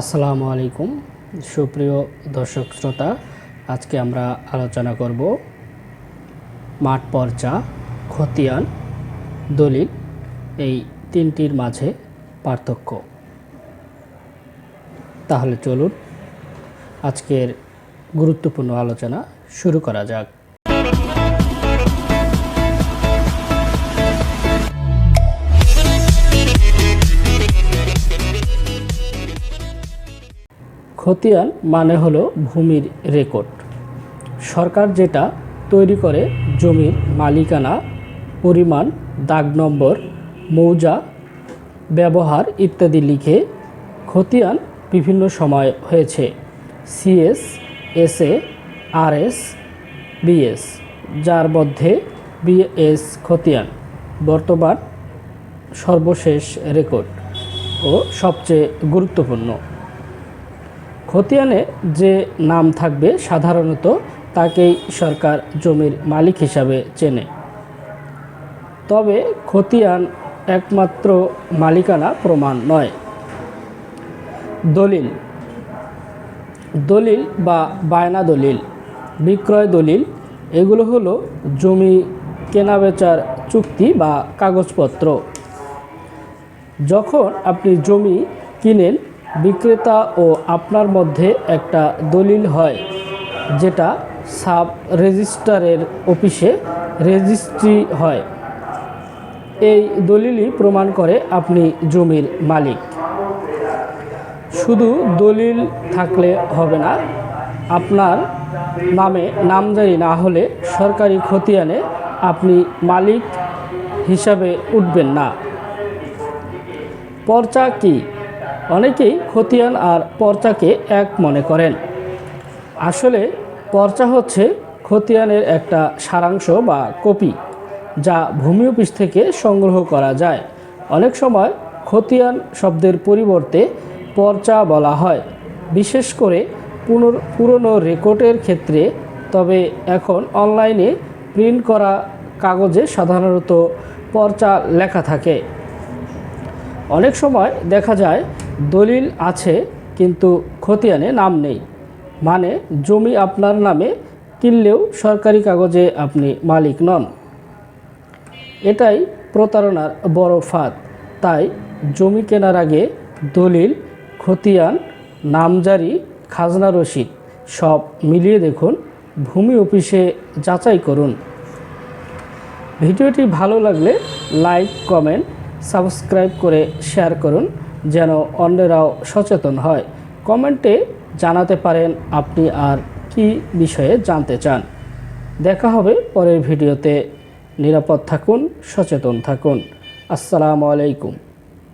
আসসালামু আলাইকুম। সুপ্রিয় দর্শক শ্রোতা, আজকে আমরা আলোচনা করব মাঠ পর্চা, খতিয়ান, দলিল, এই তিনটির মাঝে পার্থক্য। তাহলে চলুন আজকের গুরুত্বপূর্ণ আলোচনা শুরু করা যাক। খতিয়ান মানে হলো ভূমির রেকর্ড। সরকার যেটা তৈরি করে জমির মালিকানা, পরিমাণ, দাগ নম্বর, মৌজা, ব্যবহার ইত্যাদি লিখে খতিয়ান বিভিন্ন সময় হয়েছে। সিএস, এসএ, আরএস, বিএস, যার মধ্যে বিএস খতিয়ান বর্তমান সর্বশেষ রেকর্ড ও সবচেয়ে গুরুত্বপূর্ণ। খতিয়ানে যে নাম থাকবে সাধারণত তাকেই সরকার জমির মালিক হিসাবে চেনে। তবে খতিয়ান একমাত্র মালিকানা প্রমাণ নয়। দলিল। দলিল বা বায়না দলিল, বিক্রয় দলিল, এগুলো হলো জমি কেনাবেচার চুক্তি বা কাগজপত্র। যখন আপনি জমি কিনেন বিক্রেতা ও আপনার মধ্যে একটা দলিল হয়, যেটা সাব রেজিস্ট্রারের অফিসে রেজিস্ট্রি হয়। এই দলিলই প্রমাণ করে আপনি জমির মালিক। শুধু দলিল থাকলে হবে না, আপনার নামে নামজারি না হলে সরকারি খতিয়ানে আপনি মালিক হিসাবে উঠবেন না। পর্চা কি? অনেকেই খতিয়ান আর পর্চাকে এক মনে করেন। আসলে পর্চা হচ্ছে খতিয়ানের একটা সারাংশ বা কপি, যা ভূমি অফিস থেকে সংগ্রহ করা যায়। অনেক সময় খতিয়ান শব্দের পরিবর্তে পর্চা বলা হয়, বিশেষ করে পুনর, পুরনো রেকর্ডের ক্ষেত্রে। তবে এখন অনলাইনে প্রিন্ট করা কাগজে সাধারণত পর্চা লেখা থাকে। অনেক সময় দেখা যায় দলিল আছে, কিন্তু খতিয়ানে নাম নেই। মানে জমি আপনার নামে কিনলেও সরকারি কাগজে আপনি মালিক নন। এটাই প্রতারণার বড় ফাঁদ। তাই জমি কেনার আগে দলিল, খতিয়ান, নামজারি, খাজনা রসিদ সব মিলিয়ে দেখুন, ভূমি অফিসে যাচাই করুন। ভিডিওটি ভালো লাগলে লাইক, কমেন্ট, সাবস্ক্রাইব করে শেয়ার করুন। যেন অন্যেরাও সচেতন হয়। কমেন্টে জানাতে পারেন আপনি আর কি বিষয়ে জানতে চান। দেখা হবে পরের ভিডিওতে। নিরাপদ থাকুন, সচেতন থাকুন। আসসালামু আলাইকুম।